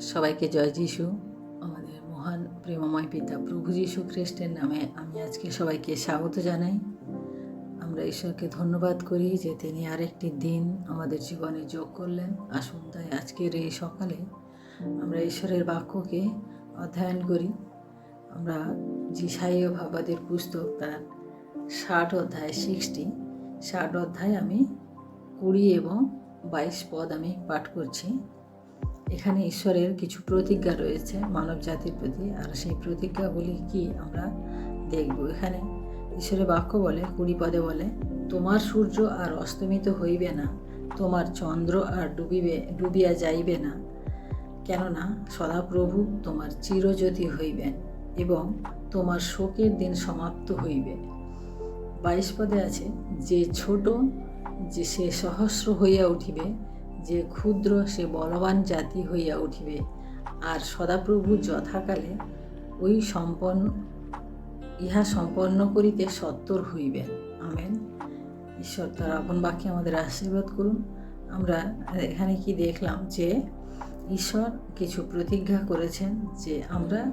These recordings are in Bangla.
সবাইকে জয় যিশু। আমাদের মহান প্রেমময় পিতা প্রভু যিশু খ্রিস্টের নামে আমি আজকে সবাইকে স্বাগত জানাই। আমরা ঈশ্বরকে ধন্যবাদ করি যে তিনি আরেকটি দিন আমাদের জীবনে যোগ করলেন। আসুন তাই আজকের এই সকালে আমরা ঈশ্বরের বাক্যকে অধ্যয়ন করি। আমরা জিসাইয় ভাবাদের পুস্তক তার ষাট অধ্যায় সিক্সটি, ষাট অধ্যায় আমি কুড়ি এবং বাইশ পদ আমি পাঠ করছি। এখানে ঈশ্বরের কিছু প্রতিজ্ঞা রয়েছে মানব জাতির প্রতি, আর সেই প্রতিজ্ঞাগুলি কি আমরা দেখব? এখানে ঈশ্বরের বাক্য বলে, কুড়ি পদে বলে, তোমার সূর্য আর অস্তমিত হইবে না, তোমার চন্দ্র আর ডুবিবে, ডুবিয়া যাইবে না। কেননা সদাপ্রভু তোমার চিরজ্যোতি হইবেন এবং তোমার শোকের দিন সমাপ্ত হইবে। বাইশ পদে আছে, যে ছোট, যে সে সহস্র হইয়া উঠিবে যে ক্ষুদ্র সে বলবান জাতি হইয়া উঠিবে। আর সদাপ্রভু যথাকালে ওই সম্পন্ন, ইহা সম্পন্ন করিতে সত্তর হইবেন। আমেন। ঈশ্বর তার আপন বাক্যে আমাদের আশীর্বাদ করুন। আমরা এখানে কি দেখলাম যে, ঈশ্বর কিছু প্রতিজ্ঞা করেছেন যে আমরা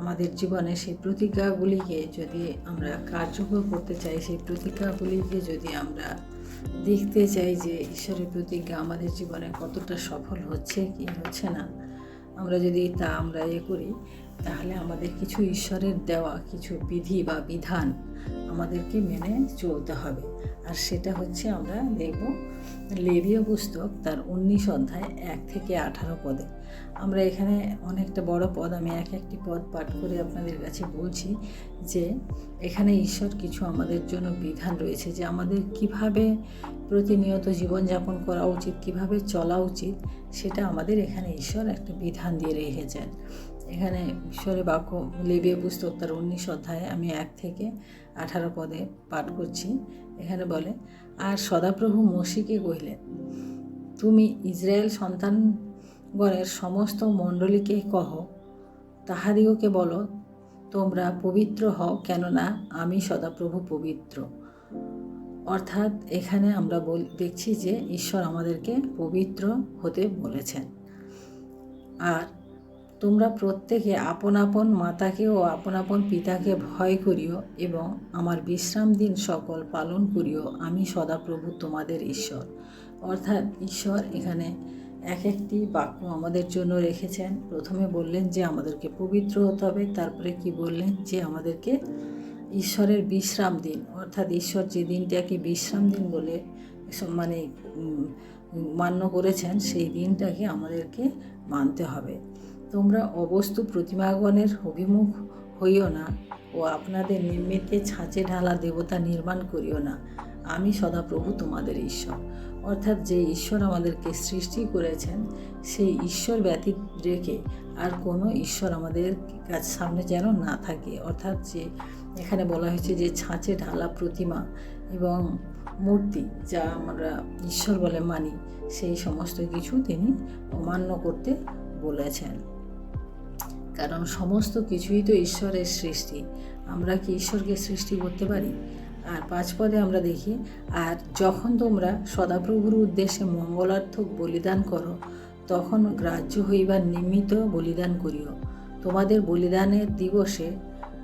আমাদের জীবনে সেই প্রতিজ্ঞাগুলিকে যদি আমরা কার্যকর করতে চাই, সেই প্রতিজ্ঞাগুলিকে যদি আমরা দেখতে চাই যে ঈশ্বরের প্রতিজ্ঞা আমাদের জীবনে কতটা সফল হচ্ছে কি হচ্ছে না, আমরা যদি তা আমরা ইয়ে করি তাহলে আমাদের কিছু ঈশ্বরের দেওয়া, কিছু বিধি বা বিধান আমাদেরকে মেনে চলতে হবে। আর সেটা হচ্ছে আমরা দেখব লেবীয় পুস্তক তার উনিশ অধ্যায় এক থেকে আঠারো পদে। আমরা এখানে অনেকটা বড় পদ, আমি এক একটি পদ পাঠ করে আপনাদের কাছে বলছি যে এখানে ঈশ্বর কিছু আমাদের জন্য বিধান রয়েছে যে আমাদের কীভাবে প্রতিনিয়ত জীবনযাপন করা উচিত, কীভাবে চলা উচিত, সেটা আমাদের এখানে ঈশ্বর একটা বিধান দিয়ে রেখেছেন। এখানে ঈশ্বরের বাক্য লেবিয়ে পুস্তক তার উনিশ অধ্যায়ে আমি এক থেকে আঠারো পদে পাঠ করছি। এখানে বলে, আর সদাপ্রভু মসিকে কহিলেন, তুমি ইসরায়েল সন্তানগণের সমস্ত মণ্ডলীকে কহ, তাহাদিগকে বলো, তোমরা পবিত্র হও কেননা আমি সদাপ্রভু পবিত্র। অর্থাৎ এখানে আমরা বল, দেখছি যে ঈশ্বর আমাদেরকে পবিত্র হতে বলেছেন। আর তোমরা প্রত্যেকে আপন আপন মাতাকে ও আপন আপন পিতাকে ভয় করিও এবং আমার বিশ্রাম দিন সকল পালন করিও। আমি সদাপ্রভু তোমাদের ঈশ্বর। অর্থাৎ ঈশ্বর এখানে এক একটি বাক্য আমাদের জন্য রেখেছেন। প্রথমে বললেন যে আমাদেরকে পবিত্র হতে হবে, তারপরে কি বললেন? যে আমাদেরকে ঈশ্বরের বিশ্রাম দিন। অর্থাৎ ঈশ্বর যে দিনটাকে বিশ্রাম দিন বলে মানে মান্য করেছেন, সেই দিনটাকে আমাদেরকে মানতে হবে। তোমরা অবস্তু প্রতিমাগণের অভিমুখ হইও না ও আপনাদের নির্মিতে ছাঁচে ঢালা দেবতা নির্মাণ করিও না। আমি সদাপ্রভু তোমাদের ঈশ্বর। অর্থাৎ যে ঈশ্বর আমাদেরকে সৃষ্টি করেছেন, সেই ঈশ্বর ব্যতীত রেখে আর কোনো ঈশ্বর আমাদের কাছ সামনে যেন না থাকে। অর্থাৎ যে এখানে বলা হয়েছে যে ছাঁচে ঢালা প্রতিমা এবং মূর্তি যা আমরা ঈশ্বর বলে মানি, সেই সমস্ত কিছু তিনি অমান্য করতে বলেছেন। কারণ সমস্ত কিছুই তো ঈশ্বরের সৃষ্টি। আমরা কি ঈশ্বরকে সৃষ্টি করতে পারি? আর পাঁচ পদে আমরা দেখি, আর যখন তোমরা সদাপ্রভুর উদ্দেশ্যে মঙ্গলার্থক বলিদান করো, তখন গ্রাহ্য হইবার নিমিত্ত বলিদান করিও। তোমাদের বলিদানের দিবসে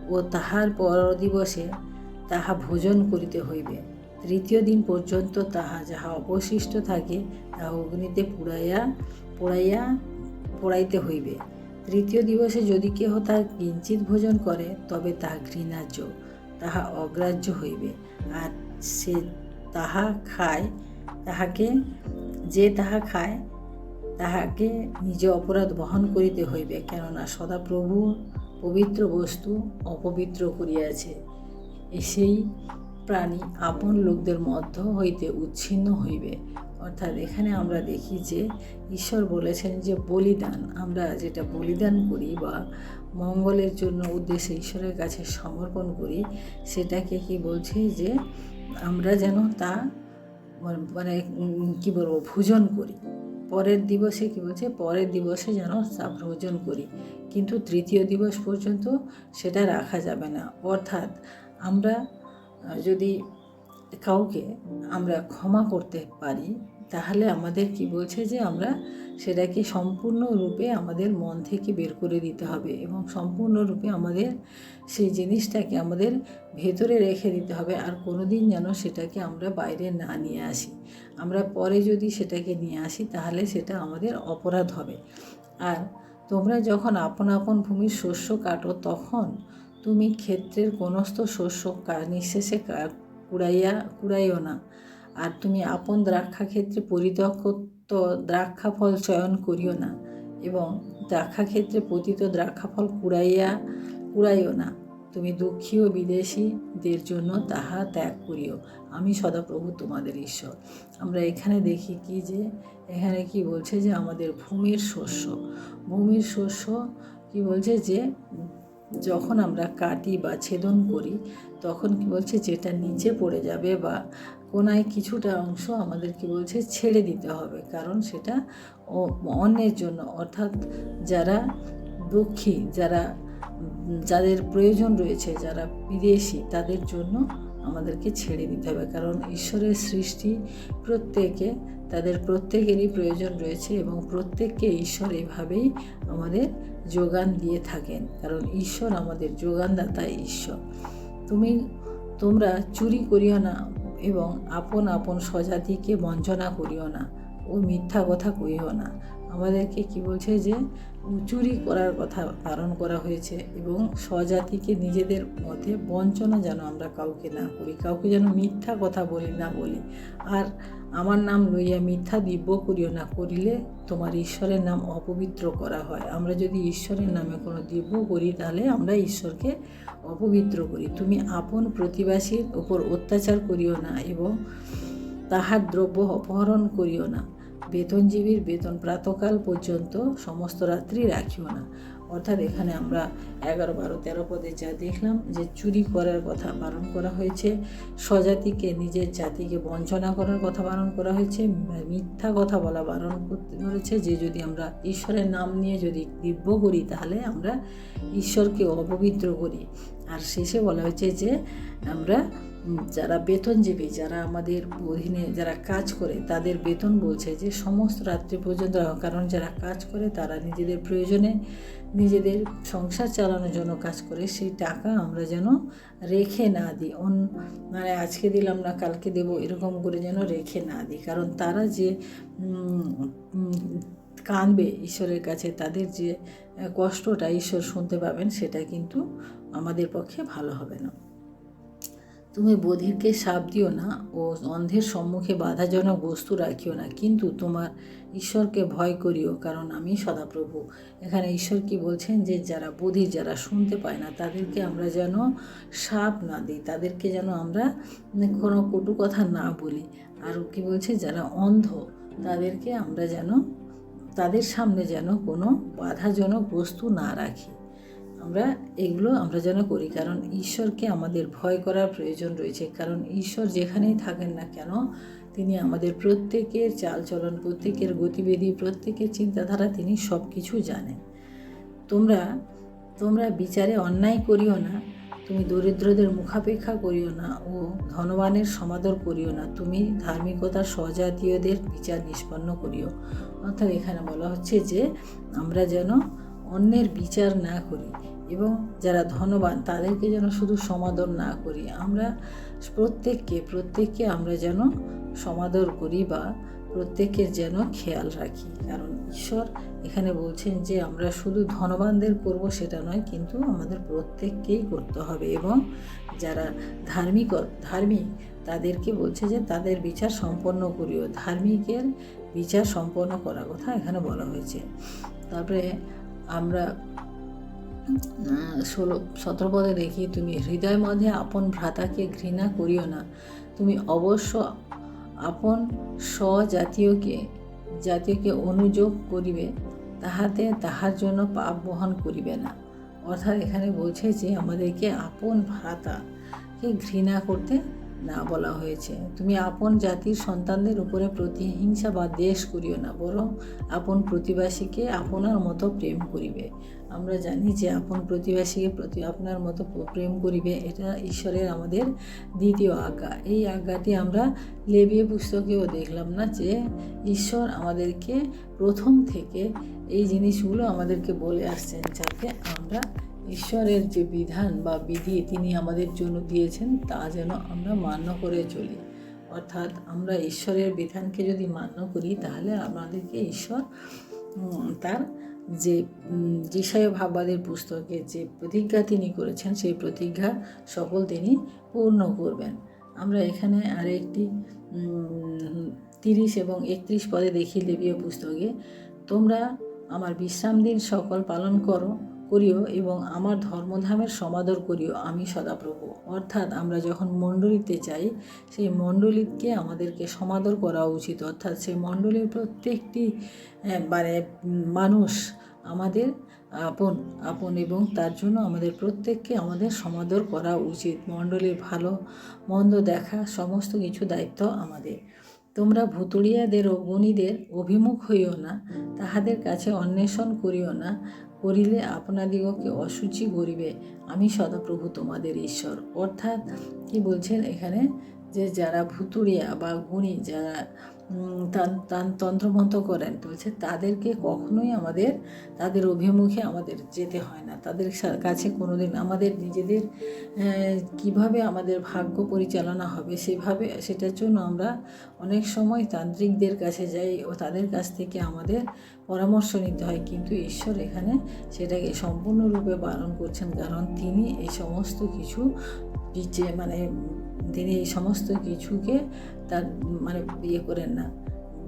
ও তাহার পর দিবসে তাহা ভোজন করিতে হইবে। তৃতীয় দিন পর্যন্ত তাহা যাহা অবশিষ্ট থাকে, তাহা অগ্নিতে পুড়াইয়া, পোড়াইয়া, পোড়াইতে হইবে। তৃতীয় দিবসে যদি কেহ তার কিঞ্চিত ভোজন করে, তবে তাহা ঘৃণার্য, তাহা অগ্রাহ্য হইবে। আর সে তাহা খায়, তাহাকে, যে তাহা খায়, তাহাকে নিজে অপরাধ বহন করিতে হইবে, কেননা সদাপ্রভু পবিত্র বস্তু অপবিত্র করিয়াছে। সেই প্রাণী আপন লোকদের মধ্য হইতে উচ্ছিন্ন হইবে। অর্থাৎ এখানে আমরা দেখি যে ঈশ্বর বলেছেন যে বলিদান, আমরা যেটা বলিদান করি বা মঙ্গলের জন্য উদ্দেশ্যে ঈশ্বরের কাছে সমর্পণ করি, সেটাকে কি বলছে যে আমরা যেন তা মানে কি বলব, ভোজন করি। পরের দিবসে কী বলছে, পরের দিবসে যেন তা ভোজন করি। কিন্তু তৃতীয় দিবস পর্যন্ত সেটা রাখা যাবে না। অর্থাৎ আমরা যদি কাউকে আমরা ক্ষমা করতে পারি তাহলে আমাদের কি বলছে যে আমরা সেটাকে সম্পূর্ণরূপে আমাদের মন থেকে বের করে দিতে হবে এবং সম্পূর্ণরূপে আমাদের সেই জিনিসটাকে আমাদের ভেতরে রেখে দিতে হবে আর কোনো দিন যেন সেটাকে আমরা বাইরে না নিয়ে আসি। আমরা পরে যদি সেটাকে নিয়ে আসি তাহলে সেটা আমাদের অপরাধ হবে। আর তোমরা যখন আপন আপন ভূমির শস্য কাটো তখন তুমি ক্ষেত্রের কোনস্থ শস্য নিঃশেষে কুড়াইয়া কুড়াইও না। আর তুমি আপন দ্রাক্ষা ক্ষেত্রে পরিত্যক্ত দ্রাক্ষা ফল চয়ন করিও না এবং দ্রাক্ষা ক্ষেত্রে পতিত দ্রাক্ষা ফল কুড়াইয়া কুড়াইও না। তুমি দুঃখী ও বিদেশীদের জন্য তাহা ত্যাগ করিও। আমি সদাপ্রভু তোমাদের ঈশ্বর। আমরা এখানে দেখি কি যে, এখানে কি বলছে যে আমাদের ভূমির শস্য। ভূমির শস্য কি বলছে যে যখন আমরা কাটি বা ছেদন করি, তখন কি বলছে, যেটা নিচে পড়ে যাবে বা কোনায় কিছুটা অংশ আমাদের কি বলছে ছেড়ে দিতে হবে। কারণ সেটা অন্যের জন্য। অর্থাৎ যারা দুঃখী, যারা, যাদের প্রয়োজন রয়েছে, যারা বিদেশি, তাদের জন্য আমাদেরকে ছেড়ে দিতে হবে। কারণ ঈশ্বরের সৃষ্টি প্রত্যেকে, তাদের প্রত্যেকেরই প্রয়োজন রয়েছে এবং প্রত্যেককে ঈশ্বর এভাবেই আমাদের যোগান দিয়ে থাকেন। কারণ ঈশ্বর আমাদের যোগানদাতা ঈশ্বর। তুমি, তোমরা চুরি করিও না এবং আপন আপন স্বজাতিকে বঞ্চনা করিও না ও মিথ্যা কথা কইও না। আমাদেরকে কি বলছে যে চুরি করার কথা বারণ করা হয়েছে এবং স্বজাতিকে নিজেদের মধ্যে বঞ্চনা যেন আমরা কাউকে না করি, কাউকে যেন মিথ্যা কথা বলি না বলি। আর আমার নাম লইয়া মিথ্যা দিব্য করিও না, করিলে তোমার ঈশ্বরের নাম অপবিত্র করা হয়। আমরা যদি ঈশ্বরের নামে কোনো দিব্য করি, তাহলে আমরা ঈশ্বরকে অপবিত্র করি। তুমি আপন প্রতিবাসীর ওপর অত্যাচার করিও না এবং তাহার দ্রব্য অপহরণ করিও না। বেতনজীবীর বেতন প্রাতকাল পর্যন্ত সমস্ত রাত্রি রাখিও না। অর্থাৎ এখানে আমরা এগারো, বারো, তেরো পদে যা দেখলাম যে চুরি করার কথা বারণ করা হয়েছে, স্বজাতিকে, নিজের জাতিকে বঞ্চনা করার কথা বারণ করা হয়েছে, মিথ্যা কথা বলা বারণ করতে করেছে যে যদি আমরা ঈশ্বরের নাম নিয়ে যদি দিব্য করি তাহলে আমরা ঈশ্বরকে অপবিত্র করি। আর শেষে বলা হয়েছে যে আমরা যারা বেতনজীবী, যারা আমাদের অধীনে যারা কাজ করে, তাদের বেতন বলছে যে সমস্ত রাত্রি পর্যন্ত কারণ যারা কাজ করে, তারা নিজেদের প্রয়োজনে নিজেদের সংসার চালানোর জন্য কাজ করে, সেই টাকা আমরা যেন রেখে না দিই। অন মানে আজকে দিলাম না, কালকে দেবো, এরকম করে যেন রেখে না দিই। কারণ তারা যে কাঁদবে ঈশ্বরের কাছে, তাদের যে কষ্টটা ঈশ্বর শুনতে পাবেন, সেটা কিন্তু আমাদের পক্ষে ভালো হবে না। তুমি বধিরকে সাপ দিও না ও অন্ধের সম্মুখে বাধাজনক বস্তু রাখিও না। কিন্তু তোমার ঈশ্বরকে ভয় করিও, কারণ আমি সদাপ্রভু। এখানে ঈশ্বর কি বলছেন যে, যারা বধির, যারা শুনতে পায় না, তাদেরকে আমরা যেন সাপ না দিই, তাদেরকে যেন আমরা কোনো কটু কথা না বলি। আর কি বলছে, যারা অন্ধ, তাদেরকে আমরা যেন, তাদের সামনে যেন কোনো বাধাজনক বস্তু না রাখি। আমরা এগুলো আমরা যেন করি, কারণ ঈশ্বরকে আমাদের ভয় করার প্রয়োজন রয়েছে। কারণ ঈশ্বর যেখানেই থাকেন না কেন, তিনি আমাদের প্রত্যেকের চালচলন, প্রত্যেকের গতিবিধি, প্রত্যেকের চিন্তাধারা তিনি সব কিছু জানেন। তোমরা তোমরা বিচারে অন্যায় করিও না, তুমি দরিদ্রদের মুখাপেক্ষা করিও না ও ধনবানের সমাদর করিও না, তুমি ধার্মিকতার স্বজাতীয়দের বিচার নিষ্পন্ন করিও। অর্থাৎ এখানে বলা হচ্ছে যে আমরা যেন অন্যের বিচার না করি। এবং যারা ধনবান, তাদেরকে যেন শুধু সমাদর না করি। আমরা প্রত্যেককে প্রত্যেককে আমরা যেন সমাদর করি বা প্রত্যেকের যেন খেয়াল রাখি। কারণ ঈশ্বর এখানে বলছেন যে, আমরা শুধু ধনবানদের করব সেটা নয়, কিন্তু আমাদের প্রত্যেককেই করতে হবে এবং যারা ধার্মিক ধার্মিক, তাদেরকে বলছে যে, তাদের বিচার সম্পন্ন করিও। ধার্মিকের বিচার সম্পন্ন করার কথা এখানে বলা হয়েছে। তারপরে আমরা ষোলো সতেরো পদে দেখি তুমি হৃদয় মধ্যে আপন ভ্রাতাকে ঘৃণা করিও না। তুমি অবশ্য আপন স্বজাতীয়কে, জাতীয়কে অনুযোগ করিবে, তাহাতে তাহার জন্য পাপ বহন করিবে না। অর্থাৎ এখানে বলছে যে, আমাদেরকে আপন ভ্রাতাকে ঘৃণা করতে না বলা হয়েছে। তুমি আপন জাতির সন্তানদের উপরে প্রতিহিংসা বা দেশ করিও না, বরং আপন প্রতিবাসীকে আপনার মতো প্রেম করিবে। আমরা জানি যে আপন প্রতিবাসীকে প্রতি আপনার মতো প্রেম করিবে, এটা ঈশ্বরের আমাদের দ্বিতীয় আজ্ঞা। এই আজ্ঞাটি আমরা লেবিয়ে পুস্তকেও দেখলাম না যে ঈশ্বর আমাদেরকে প্রথম থেকে এই জিনিসগুলো আমাদেরকে বলে আসছেন যাতে আমরা ঈশ্বরের যে বিধান বা বিধি তিনি আমাদের জন্য দিয়েছেন, তা যেন আমরা মান্য করে চলি। অর্থাৎ আমরা ঈশ্বরের বিধানকে যদি মান্য করি, তাহলে আমাদেরকে ঈশ্বর তার যে যিশায় ভাববাদের পুস্তকে যে প্রতিজ্ঞা তিনি করেছেন, সেই প্রতিজ্ঞা সকল তিনি পূর্ণ করবেন। আমরা এখানে আরেকটি তিরিশ এবং একত্রিশ পদে দেখি লেবীয় পুস্তকে, তোমরা আমার বিশ্রাম দিন সকল পালন করো করিও এবং আমার ধর্মধামের সমাদর করিও, আমি সদাপ্রভু। অর্থাৎ আমরা যখন মণ্ডলীতে যাই, সেই মণ্ডলীকে আমাদেরকে সমাদর করা উচিত। অর্থাৎ সেই মণ্ডলীর প্রত্যেকটি মানে মানুষ আমাদের আপন আপন এবং তার জন্য আমাদের প্রত্যেককে আমাদের সমাদর করা উচিত। মণ্ডলীর ভালো, মন্দ দেখা, সমস্ত কিছু দায়িত্ব আমাদের। তোমরা ভুতুড়িয়াদের ও গুণীদের অভিমুখ হইও না, তাহাদের কাছে অন্বেষণ করিও না করিলে আপনাদিগকে অসুচি করিবে। আমি সদাপ্রভু তোমাদের ঈশ্বর। অর্থাৎ কি বলছেন এখানে? যে যারা ভুতুড়িয়া বা গুণী, যারা তন্ত্রমন্ত্র করেন বলছে তাদেরকে কখনোই আমাদের, তাদের অভিমুখে আমাদের যেতে হয় না। তাদের কাছে কোনোদিন আমাদের নিজেদের কীভাবে আমাদের ভাগ্য পরিচালনা হবে সেভাবে, সেটার জন্য আমরা অনেক সময় তান্ত্রিকদের কাছে যাই ও তাদের কাছ থেকে আমাদের পরামর্শ নিতে হয়। কিন্তু ঈশ্বর এখানে সেটাকে সম্পূর্ণরূপে পালন করছেন। কারণ তিনি এই সমস্ত কিছু মানে তিনি এই সমস্ত কিছুকে তার মানে ইয়ে করেন না,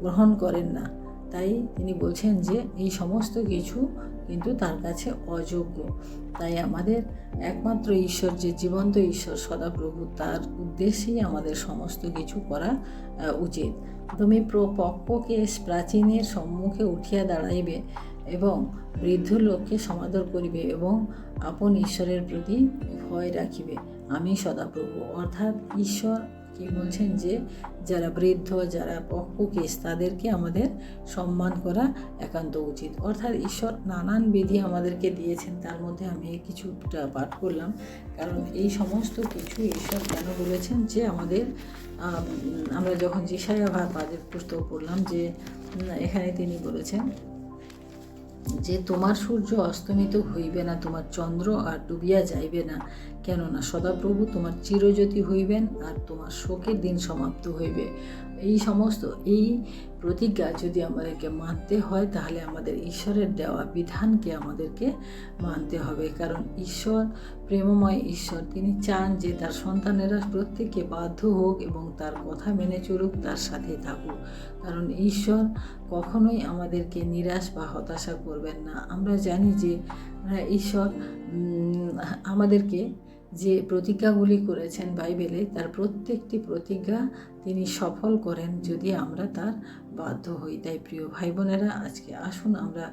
গ্রহণ করেন না। তাই তিনি বলছেন যে এই সমস্ত কিছু কিন্তু তার কাছে অযোগ্য। তাই আমাদের একমাত্র ঈশ্বর, যে জীবন্ত ঈশ্বর সদাপ্রভু, তার উদ্দেশ্যেই আমাদের সমস্ত কিছু করা উচিত। তুমি প্র- পক্ষকে প্রাচীনের সম্মুখে উঠিয়া দাঁড়াইবে এবং বৃদ্ধ লোককে সমাদর করিবে এবং আপন ঈশ্বরের প্রতি ভয় রাখিবে। আমি সদাপ্রভু। অর্থাৎ ঈশ্বর কি বলছেন যে, যারা বৃদ্ধ, যারা পক্ষকেশ তাদেরকে আমাদের সম্মান করা একান্ত উচিত। অর্থাৎ ঈশ্বর নানান বিধি আমাদেরকে দিয়েছেন, তার মধ্যে আমি কিছুটা পাঠ করলাম। কারণ এই সমস্ত কিছু ঈশ্বর কেন বলেছেন যে, আমাদের আমরা যখন জিসায়া ভারপাদের পুস্তক পড়লাম যে এখানে তিনি বলেছেন যে, তোমার সূর্য অস্তমিত হইবে না, তোমার চন্দ্র আর ডুবিয়া যাইবে না। কেননা সদাপ্রভু তোমার চিরজ্যোতি হইবেন আর তোমার শোকের দিন সমাপ্ত হইবে। এই সমস্ত, এই প্রতিজ্ঞা যদি আমাদেরকে মানতে হয়, তাহলে আমাদের ঈশ্বরের দেওয়া বিধানকে আমাদেরকে মানতে হবে। কারণ ঈশ্বর, প্রেমময় ঈশ্বর, তিনি চান যে তার সন্তানেরা প্রত্যেকে বাধ্য হোক এবং তার কথা মেনে চলুক, তার সাথে থাকুক। কারণ ঈশ্বর কখনোই আমাদেরকে নিরাশ বা হতাশা করবেন না। আমরা জানি যে ঈশ্বর আমাদেরকে যে প্রতিজ্ঞাগুলি করেছেন বাইবেলে তার প্রত্যেকটি প্রতিজ্ঞা তিনি সফল করেন যদি আমরা তার বাধ্য হই। তাই প্রিয় ভাই বোনেরা আজকে আসুন আমরা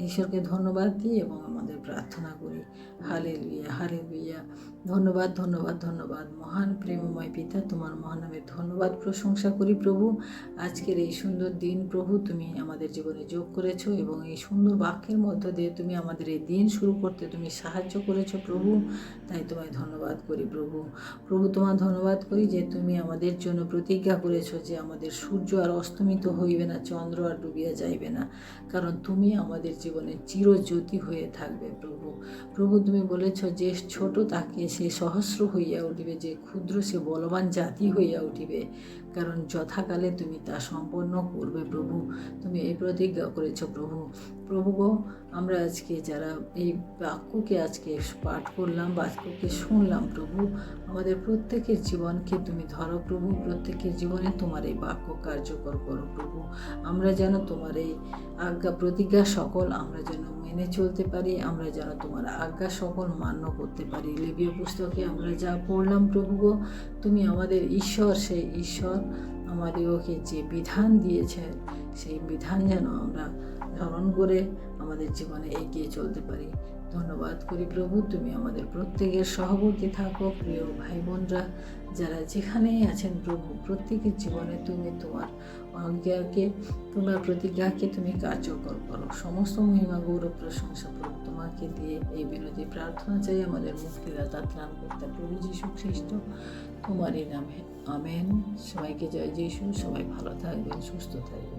ঈশ্বরকে ধন্যবাদ দিই এবং আমাদের প্রার্থনা করি। হালে লুইয়া হালে লুইয়া ধন্যবাদ ধন্যবাদ ধন্যবাদ। মহান প্রেমময় পিতা, তোমার মহানামের ধন্যবাদ প্রশংসা করি প্রভু। আজকের এই সুন্দর দিন প্রভু, তুমি আমাদের জীবনে যোগ করেছ এবং এই সুন্দর বাক্যের মধ্য দিয়ে তুমি আমাদের এই দিন শুরু করতে তুমি সাহায্য করেছ প্রভু। তাই তোমায় ধন্যবাদ করি প্রভু। প্রভু তোমার ধন্যবাদ করি যে তুমি আমাদের জন্য প্রতিজ্ঞা করেছ যে আমাদের সূর্য আর অস্তমিত হইবে না, চন্দ্র আর ডুবিয়া যাইবে না। কারণ তুমি আমাদের জীবনে চিরজ্যোতি হয়ে থাকবে প্রভু। প্রভু, তুমি বলেছ যে ছোট তাকে সে সহস্র হইয়া উঠিবে, যে ক্ষুদ্র সে বলবান জাতি হইয়া উঠিবে। কারণ যথাকালে তুমি তা সম্পন্ন করবে প্রভু। তুমি এই প্রতিজ্ঞা করেছ প্রভু। প্রভু গো, আমরা আজকে যারা এই বাক্যকে আজকে পাঠ করলাম, বাক্যকে শুনলাম প্রভু, আমাদের প্রত্যেকের জীবনকে তুমি ধরো প্রভু, প্রত্যেকের জীবনে তোমার এই বাক্য কার্যকর করো প্রভু। আমরা যেন তোমার এই আজ্ঞা প্রতিজ্ঞা সকল আমরা যেন মেনে চলতে পারি, আমরা যেন তোমার আজ্ঞা সকল মান্য করতে পারি। লেবীয় পুস্তকে আমরা যা পড়লাম প্রভু গো তুমি আমাদের ঈশ্বর, সেই ঈশ্বর আমাদেরকে যে বিধান দিয়েছেন সেই বিধান যেন আমরা ধারণ করে আমাদের জীবনে এগিয়ে চলতে পারি। ধন্যবাদ করি প্রভু, তুমি আমাদের প্রত্যেকের সহবর্তী থাকো। প্রিয় ভাই বোনরা যারা যেখানেই আছেন প্রভু, প্রত্যেকের জীবনে তুমি তোমার আজ্ঞাকে তোমার প্রতিজ্ঞাকে তুমি কার্যকর করো। সমস্ত মহিমা, গৌরব, প্রশংসা প্রভু তোমাকে দিয়ে এই বিরোধী প্রার্থনা চাই। আমাদের মুক্তিদাতা ত্রাণ করতে প্রভু যীশু খ্রিস্ট। তোমারই নামে। আমেন। সবাইকে জয় যিশু। সবাই ভালো থাকবেন সুস্থ থাকবেন।